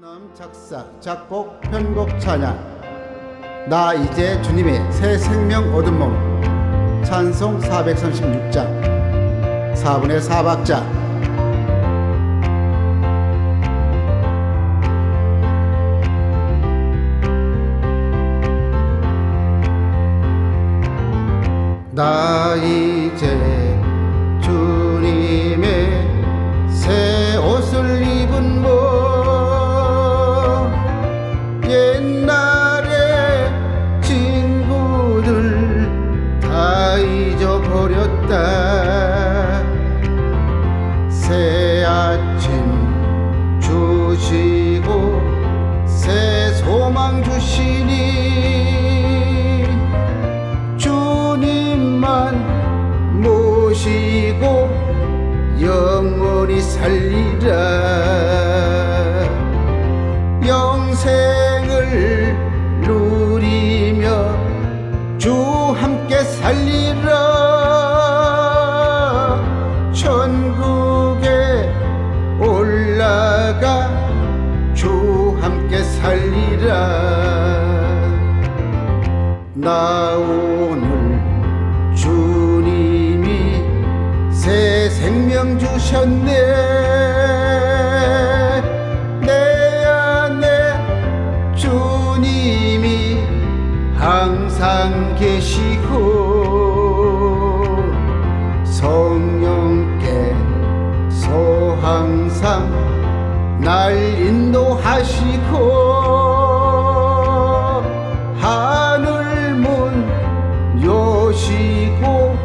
남 작사 작곡 편곡 찬양. 나 이제 주님의 새 생명 얻은 몸. 찬송 436장. 4분의 4박자. 나 이제 새 아침 주시고 새 소망 주시니 주님만 모시고 영원히 살리라 살리라. 나 오늘 주님이 새 생명 주셨네. 내 안에 주님이 항상 계시고 성령께서 항상 날 인도하시고 하늘 문 여시고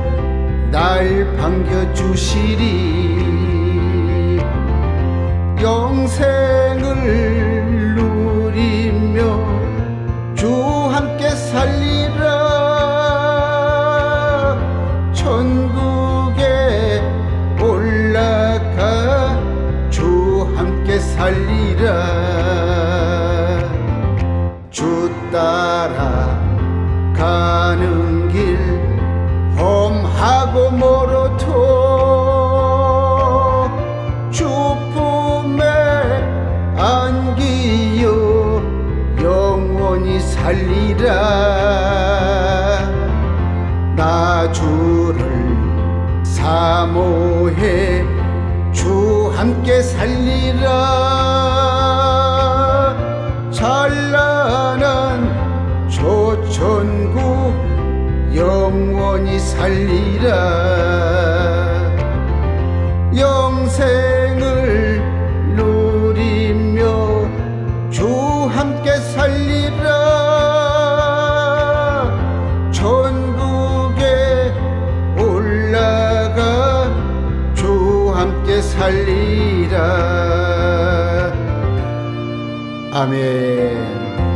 날 반겨주시리. 영생 살리라. 주 따라 가는 길 험하고 멀어도 주 품에 안기어 영원히 살리라. 나 주를 사모해 주 함께 살리라. 찬란한 조천국 영원히 살리라 살리라. 아멘